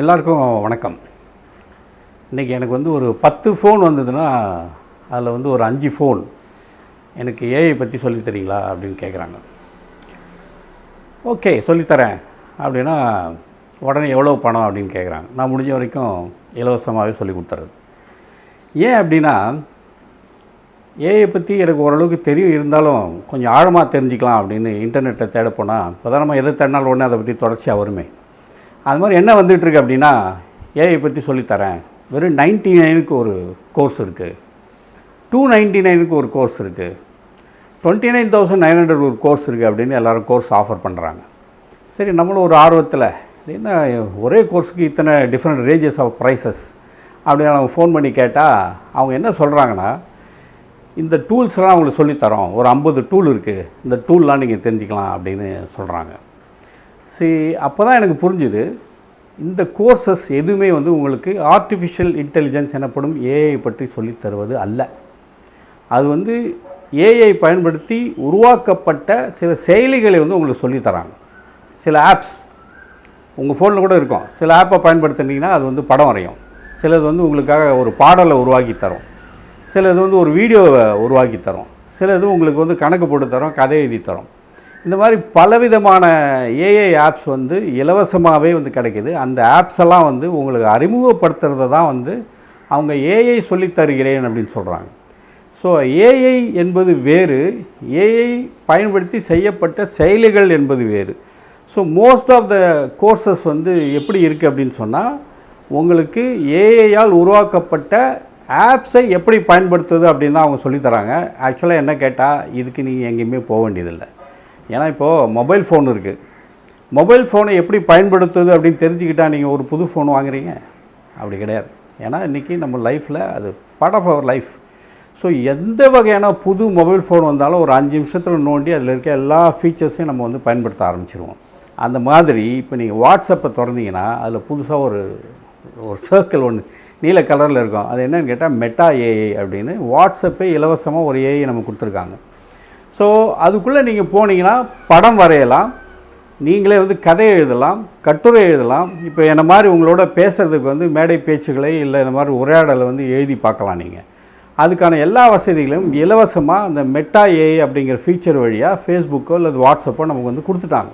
எல்லாருக்கும் வணக்கம். இன்றைக்கி எனக்கு வந்து ஒரு பத்து ஃபோன் வந்ததுன்னா அதில் வந்து ஒரு அஞ்சு ஃபோன் எனக்கு ஏஐ பற்றி சொல்லித் தரீங்களா அப்படின்னு கேட்குறாங்க ஓகே சொல்லித்தரேன். அப்படின்னா உடனே எவ்வளோ பணம் அப்படின்னு கேட்குறாங்க நான் முடிஞ்ச வரைக்கும் இலவசமாகவே சொல்லி கொடுத்துறது ஏன் அப்படின்னா ஏஐ பற்றி எனக்கு ஓரளவுக்கு தெரியும். இருந்தாலும் கொஞ்சம் ஆழமாக தெரிஞ்சுக்கலாம் அப்படின்னு இன்டர்நெட்டை தேட போனால் இப்போ தான் நம்ம எதை தேடினாலும் உடனே அதை பற்றி தொடர்ச்சியாக வருமே. அது மாதிரி என்ன வந்துட்டுருக்கு அப்படின்னா ஏஐ பற்றி சொல்லித்தரேன். வெறும் நைன்ட்டி நைனுக்கு ஒரு கோர்ஸ் இருக்குது டூ நைன்ட்டி நைனுக்கு ஒரு கோர்ஸ் இருக்குது twenty nine thousand nine hundred ஒரு கோர்ஸ் இருக்குது அப்படின்னு எல்லோரும் கோர்ஸ் ஆஃபர் பண்ணுறாங்க சரி நம்மளும் ஒரு ஆர்வத்தில் என்ன ஒரே கோர்ஸுக்கு இத்தனை டிஃப்ரெண்ட் ரேஞ்சஸ் ஆஃப் ப்ரைஸஸ் அப்படின்னு அவங்க ஃபோன் பண்ணி கேட்டால் அவங்க என்ன சொல்கிறாங்கன்னா இந்த டூல்ஸ்லாம் அவங்களுக்கு சொல்லித்தரோம். ஒரு ஐம்பது டூல் இருக்குது இந்த டூல்லாம் நீங்கள் தெரிஞ்சுக்கலாம் அப்படின்னு சொல்கிறாங்க சரி அப்போ தான் எனக்கு புரிஞ்சுது. இந்த கோர்சஸ் எதுவுமே வந்து உங்களுக்கு ஆர்டிஃபிஷியல் இன்டெலிஜென்ஸ் எனப்படும் ஏஐ பற்றி சொல்லித் தருவது அல்ல. அது வந்து ஏஐ பயன்படுத்தி உருவாக்கப்பட்ட சில செயலிகளை வந்து உங்களுக்கு சொல்லித் தராங்க. சில ஆப்ஸ் உங்கள் ஃபோனில் கூட இருக்கும். சில ஆப்பை பயன்படுத்தினீங்கன்னா அது வந்து படம் வரையும். சிலது வந்து உங்களுக்காக ஒரு பாடலை உருவாக்கி தரும். சிலது வந்து ஒரு வீடியோவை உருவாக்கி தரும். சிலது உங்களுக்கு வந்து கணக்கு போட்டு தரும் கதை எழுதி தரும். இந்த மாதிரி பலவிதமான ஏஐ ஆப்ஸ் வந்து இலவசமாகவே வந்து கிடைக்குது. அந்த ஆப்ஸ் எல்லாம் வந்து உங்களுக்கு அறிமுகப்படுத்துறத தான் வந்து அவங்க ஏஐ சொல்லித் தருகிறேன் அப்படின்னு சொல்கிறாங்க ஸோ ஏஐ என்பது வேறு ஏஐ பயன்படுத்தி செய்யப்பட்ட செயலிகள் என்பது வேறு. So most of the courses வந்து எப்படி இருக்குது அப்படின்னு சொன்னால் உங்களுக்கு ஏஐயால் உருவாக்கப்பட்ட ஆப்ஸை எப்படி பயன்படுத்துது அப்படின்னு தான் அவங்க சொல்லித் தராங்க. ஆக்சுவலாக என்ன கேட்டால் இதுக்கு நீங்கள் எங்கேயுமே போக வேண்டியதில்லை. ஏன்னா இப்போது மொபைல் ஃபோன் இருக்குது மொபைல் ஃபோனை எப்படி பயன்படுத்துவது அப்படின்னு தெரிஞ்சுக்கிட்டால் நீங்கள் ஒரு புது ஃபோன் வாங்குறீங்க? அப்படி கிடையாது. ஏன்னா இன்றைக்கி நம்ம லைஃப்பில் அது part of our life so எந்த வகையான புது மொபைல் ஃபோன் வந்தாலும் ஒரு அஞ்சு நிமிஷத்தில் நோண்டி அதில் இருக்க எல்லா ஃபீச்சர்ஸையும் நம்ம வந்து பயன்படுத்த ஆரம்பிச்சிருவோம். அந்த மாதிரி இப்போ நீங்கள் வாட்ஸ்அப்பை திறந்தீங்கன்னா அதில் புதுசாக ஒரு ஒரு சர்க்கிள் ஒன்று நீல கலரில் இருக்கும். அது என்னென்னு கேட்டால் மெட்டா ஏஐ அப்படின்னு வாட்ஸ்அப்பே இலவசமாக ஒரு ஏஐ நம்ம கொடுத்துருக்காங்க. ஸோ அதுக்குள்ளே நீங்கள் போனீங்கன்னா படம் வரையலாம். நீங்களே வந்து கதை எழுதலாம் கட்டுரை எழுதலாம். இப்போ என்ன மாதிரி உங்களோட பேசுகிறதுக்கு வந்து மேடை பேச்சுகளை இல்லை இந்த மாதிரி உரையாடலை வந்து எழுதி பார்க்கலாம் நீங்கள் அதுக்கான எல்லா வசதிகளும் இலவசமாக அந்த மெட்டா ஏஐ அப்படிங்கிற ஃபீச்சர் வழியாக ஃபேஸ்புக்கோ அல்லது வாட்ஸ்அப்போ நமக்கு வந்து கொடுத்துட்டாங்க.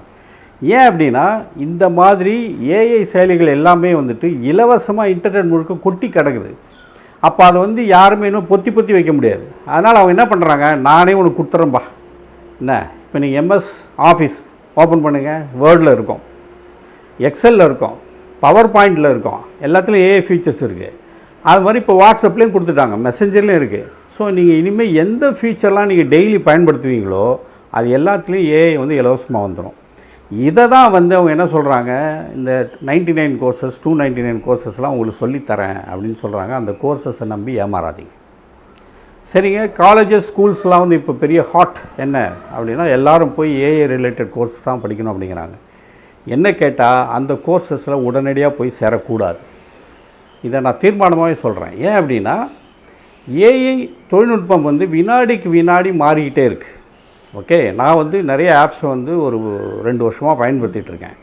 ஏன் அப்படின்னா இந்த மாதிரி ஏஐ செயலிகள் எல்லாமே வந்துட்டு இலவசமாக இன்டர்நெட் முழுக்க கொட்டி கிடக்குது. அப்போ அதை வந்து யாருமே இன்னும் பொத்தி பொத்தி வைக்க முடியாது. அதனால் அவங்க என்ன பண்ணுறாங்க நானே உனக்கு கொடுத்துறேன்பா. என்ன? இப்போ நீங்கள் எம்எஸ் ஆஃபீஸ் ஓப்பன் பண்ணுங்கள் வேர்டில் இருக்கும். எக்ஸலில் இருக்கும். பவர் பாயிண்டில் இருக்கும். எல்லாத்துலேயும் ஏஐ ஃபீச்சர்ஸ் இருக்குது அது மாதிரி இப்போ வாட்ஸ்அப்லேயும் கொடுத்துட்டாங்க. மெசஞ்சர்லேயும் இருக்குது ஸோ நீங்கள் இனிமேல் எந்த ஃபீச்சர்லாம் நீங்கள் டெய்லி பயன்படுத்துவீங்களோ அது எல்லாத்துலேயும் ஏஐ வந்து இலவசமாக வந்துடும் இதை தான் வந்து அவங்க என்ன சொல்கிறாங்க இந்த ninety nine courses two ninety nine கோர்சஸ்லாம் உங்களுக்கு சொல்லித்தரேன் அப்படின்னு சொல்கிறாங்க அந்த கோர்சஸை நம்பி ஏமாறாதீங்க. சரிங்க காலேஜஸ் ஸ்கூல்ஸ்லாம் வந்து இப்போ பெரிய ஹாட் என்ன அப்படின்னா எல்லோரும் போய் ஏஏ ரிலேட்டட் கோர்ஸ் தான் படிக்கணும் அப்படிங்கிறாங்க. என்ன கேட்டால் அந்த கோர்சஸில் உடனடியாக போய் சேரக்கூடாது. இதை நான் தீர்மானமாகவே சொல்கிறேன் ஏன் அப்படின்னா ஏஐ தொழில்நுட்பம் வந்து வினாடிக்கு வினாடி மாறிக்கிட்டே இருக்குது ஓகே நான் வந்து நிறைய ஆப்ஸை வந்து ஒரு ரெண்டு வருஷமாக பயன்படுத்திகிட்ருக்கேன்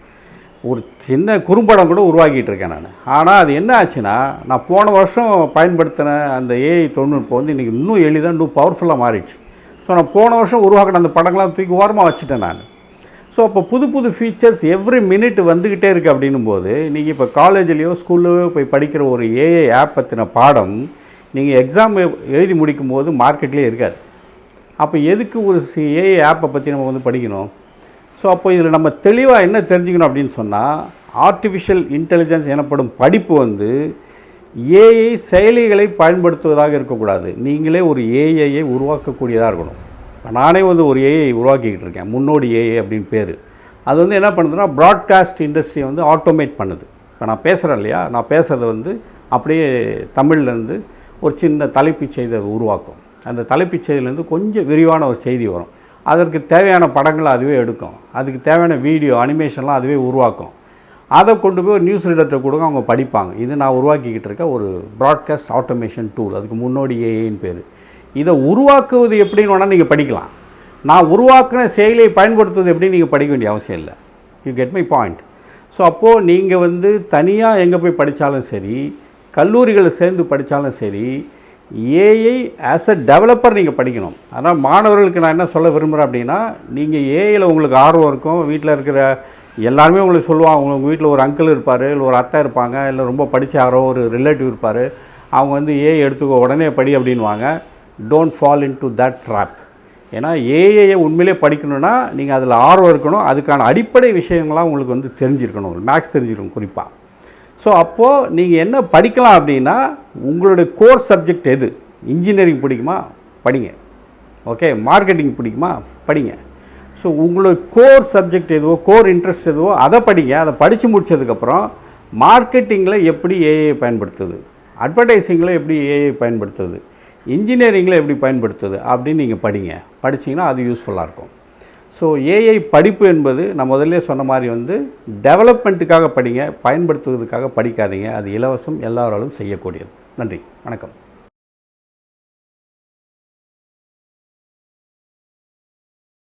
ஒரு சின்ன குறும்படம் கூட உருவாக்கிட்டு இருக்கேன் நான். ஆனால் அது என்ன ஆச்சுன்னா நான் போன வருஷம் பயன்படுத்தின அந்த ஏஐ தொழில்நுட்பம் வந்து இன்றைக்கி இன்னும் எளிதாக இன்னும் பவர்ஃபுல்லாக மாறிடுச்சு. ஸோ நான் போன வருஷம் உருவாக்கின அந்த படங்கள்லாம் தூக்கி ஓரமாக வச்சுட்டேன் நான். ஸோ அப்போ புது புது ஃபீச்சர்ஸ் எவ்ரி மினிட் வந்துக்கிட்டே இருக்குது அப்படின்னும் போது நீங்கள் இப்போ காலேஜ்லேயோ ஸ்கூல்லையோ போய் படிக்கிற ஒரு ஏஐ ஆப் பற்றின பாடம் நீங்கள் எக்ஸாம் எழுதி முடிக்கும் போது மார்க்கெட்லேயே இருக்காது. அப்போ எதுக்கு ஒரு ஏஐ ஆப்பை பற்றி நம்ம வந்து படிக்கணும்? ஸோ அப்போ இதில் நம்ம தெளிவாக என்ன தெரிஞ்சுக்கணும் அப்படின்னு சொன்னால் ஆர்டிஃபிஷியல் இன்டெலிஜென்ஸ் எனப்படும் படிப்பு வந்து ஏஐ செயலிகளை பயன்படுத்துவதாக இருக்கக்கூடாது. நீங்களே ஒரு ஏஐயை உருவாக்கக்கூடியதாக இருக்கணும். இப்போ நானே வந்து ஒரு ஏஐ உருவாக்கிக்கிட்டு இருக்கேன். முன்னோடி ஏஐ அப்படின்னு பேர். அது வந்து என்ன பண்ணுதுன்னா ப்ராட்காஸ்ட் இண்டஸ்ட்ரியை வந்து ஆட்டோமேட் பண்ணுது. இப்போ நான் பேசுகிறேன் இல்லையா? நான் பேசுகிறது வந்து அப்படியே தமிழ்லேருந்து ஒரு சின்ன தலைப்பு செய்தியை உருவாக்கும். அந்த தலைப்புச் செய்தியிலேருந்து கொஞ்சம் விரிவான ஒரு செய்தி வரும். அதற்கு தேவையான படங்களை அதுவே எடுக்கும். அதுக்கு தேவையான வீடியோ அனிமேஷன்லாம் அதுவே உருவாக்கும். அதை கொண்டு போய் ஒரு நியூஸ் ரீடர்கிட்ட கொடுங்க அவங்க படிப்பாங்க. இது நான் உருவாக்கிக்கிட்டு இருக்க ஒரு ப்ராட்காஸ்ட் ஆட்டோமேஷன் டூல் அதுக்கு முன்னோடி ஏஏன்னு பேர். இதை உருவாக்குவது எப்படின்னு வேணால் நீங்கள் படிக்கலாம். நான் உருவாக்குன செயலியை பயன்படுத்துவது எப்படி நீங்கள் படிக்க வேண்டிய அவசியம் இல்லை. You get my point so அப்போது நீங்கள் வந்து தனியாக எங்கே போய் படித்தாலும் சரி கல்லூரிகளை சேர்ந்து படித்தாலும் சரி ஏஐ ஆஸ் அ டெவலப்பர் நீங்கள் படிக்கணும். ஆனால் மாணவர்களுக்கு நான் என்ன சொல்ல விரும்புகிறேன் அப்படின்னா நீங்கள் ஏஐயில் உங்களுக்கு ஆர்வம் இருக்கும். வீட்டில் இருக்கிற எல்லாருமே உங்களுக்கு சொல்லுவாங்க உங்கள் வீட்டில் ஒரு அங்கிள் இருப்பார் இல்லை ஒரு அத்தை இருப்பாங்க இல்லை ரொம்ப படித்த யாரோ ஒரு ரிலேட்டிவ் இருப்பார். அவங்க வந்து ஏஐ எடுத்துக்கோ உடனே படி அப்படின்வாங்க don't fall into that trap ஏன்னா ஏஐயை உண்மையிலே படிக்கணும்னா நீங்கள் அதில் ஆர்வம் இருக்கணும். அதுக்கான அடிப்படை விஷயங்கள்லாம் உங்களுக்கு வந்து தெரிஞ்சிருக்கணும். மேக்ஸ் தெரிஞ்சிருக்கணும் குறிப்பாக ஸோ அப்போது நீங்கள் என்ன படிக்கலாம் அப்படின்னா உங்களுடைய கோர் சப்ஜெக்ட் எது? இன்ஜினியரிங் பிடிக்குமா? படிங்க. ஓகே மார்க்கெட்டிங் பிடிக்குமா? படிங்க. ஸோ உங்களோட கோர் சப்ஜெக்ட் எதுவோ கோர் இன்ட்ரெஸ்ட் எதுவோ அதை படிங்க. அதை படித்து முடிச்சதுக்கப்புறம் மார்க்கெட்டிங்கில் எப்படி ஏஐ பயன்படுத்துது? அட்வர்டைஸிங்கில் எப்படி ஏஐ பயன்படுத்துது? இன்ஜினியரிங்கில் எப்படி பயன்படுத்துது? அப்படின்னு நீங்கள் படிங்க. படிச்சிங்கன்னா அது யூஸ்ஃபுல்லாக இருக்கும். ஸோ ஏஐ படிப்பு என்பது நான் முதல்ல சொன்ன மாதிரி வந்து டெவலப்மெண்ட்டுக்காக படிங்க பயன்படுத்துவதற்காக படிக்காதீங்க. அது இலவசம் எல்லாராலும் செய்யக்கூடியது. நன்றி. வணக்கம்.